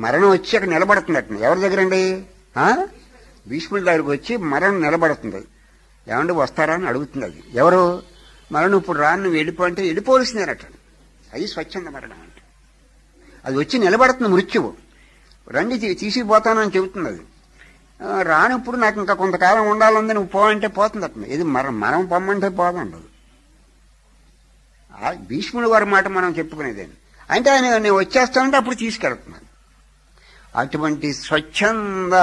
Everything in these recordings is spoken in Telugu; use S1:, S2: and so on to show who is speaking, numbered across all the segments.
S1: మరణం వచ్చి అక్కడ నిలబడుతుందట. ఎవరి దగ్గరండి? అండి భీష్ముడి దగ్గరకు వచ్చి మరణం నిలబడుతుంది. ఏమండి వస్తారా అని అడుగుతుంది అది. ఎవరు? మరణం ఇప్పుడు రాను నువ్వు వెళ్ళిపో అంటే వెళ్ళిపోవలసిందేనట. అది స్వచ్ఛంద మరణం అంటే. అది వచ్చి నిలబడుతుంది మృత్యువు. రండి తీ- చెబుతుంది అది. రానప్పుడు నాకు ఇంకా కొంతకాలం ఉండాలంది నువ్వు పో అంటే పోతుందట. ఇది మరం మనం పొమ్మంటే పోదండదు ఆ భీష్ముడి వారి మాట మనం చెప్పుకునేదేను అంటే ఆయన నేను వచ్చేస్తానంటే అప్పుడు తీసుకెళ్తున్నాను. అటువంటి స్వచ్ఛంద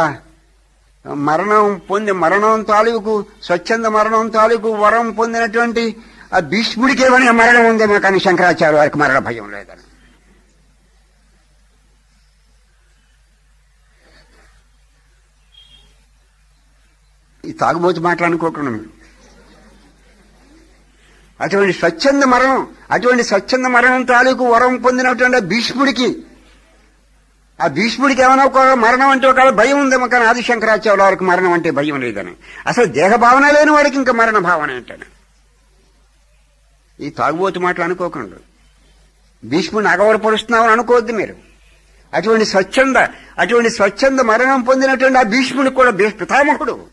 S1: మరణం పొంది మరణం తాలూకు స్వచ్ఛంద మరణం తాలూకు వరం పొందినటువంటి ఆ భీష్ముడికి ఏమైనా మరణం ఉందేమో కానీ శంకరాచార్య వారికి మరణ భయం లేదని ఈ తాగుబోతు మాట్లాడుకోకుండా మీరు. అటువంటి స్వచ్ఛంద మరణం అటువంటి స్వచ్ఛంద మరణం తాలూకు వరం పొందినటువంటి భీష్ముడికి ఆ భీష్ముడికి ఏమైనా ఒక మరణం అంటే ఒక భయం ఉందేమో కానీ ఆదిశంకరాచార్య వారికి మరణం అంటే భయం లేదని. అసలు దేహ భావన లేని వాడికి ఇంకా మరణ భావన ఏంటని. ఈ తాగుబోతు మాటలు అనుకోకండి. భీష్ముడిని అగవరపరుస్తున్నామని అనుకోవద్దు మీరు. అటువంటి స్వచ్ఛంద అటువంటి స్వచ్ఛంద మరణం పొందినటువంటి ఆ భీష్ముడికి కూడా పితామహుడు.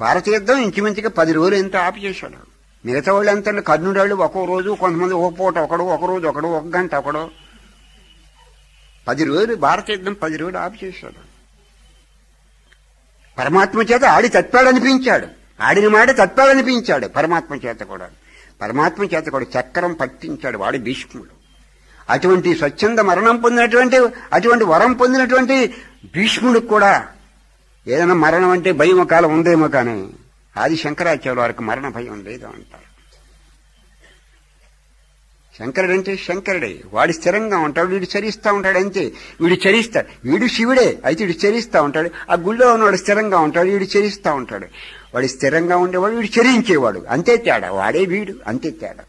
S1: భారత యుద్ధం ఇంచుమించుగా పది రోజులు ఎంత ఆపి చేశాడు. మిగతా వాళ్ళు ఎంత కర్ణుడాళ్ళు ఒక్కో రోజు కొంతమంది ఒక పూట ఒకడు ఒక రోజు ఒకడు ఒక గంట ఒకడు. పది రోజులు భారత యుద్ధం పది రోజులు ఆపు చేశాడు. పరమాత్మ చేత ఆడి తప్పాడనిపించాడు ఆడిన మాట తప్పాడనిపించాడు పరమాత్మ చేత కూడా. పరమాత్మ చేత కూడా చక్రం పట్టించాడు వాడి భీష్ముడు. అటువంటి స్వచ్ఛంద మరణం పొందినటువంటి అటువంటి వరం పొందినటువంటి భీష్ముడికి కూడా ఏదైనా మరణం అంటే భయం కాలం ఉందేమో కానీ ఆది శంకరాచార్య వారికి మరణ భయం లేదు అంటారు. శంకరుడు అంటే శంకరుడే. వాడు స్థిరంగా ఉంటాడు వీడు చరిస్తూ ఉంటాడు అంతే. వీడు చరిస్తాడు వీడు శివుడే అయితే వీడు చరిస్తూ ఉంటాడు. ఆ గుళ్ళో ఉన్నవాడు స్థిరంగా ఉంటాడు వీడు చరిస్తూ ఉంటాడు. వాడు స్థిరంగా ఉండేవాడు వీడు చరించేవాడు. అంతే తేడా. వాడే వీడు అంతే తేడా.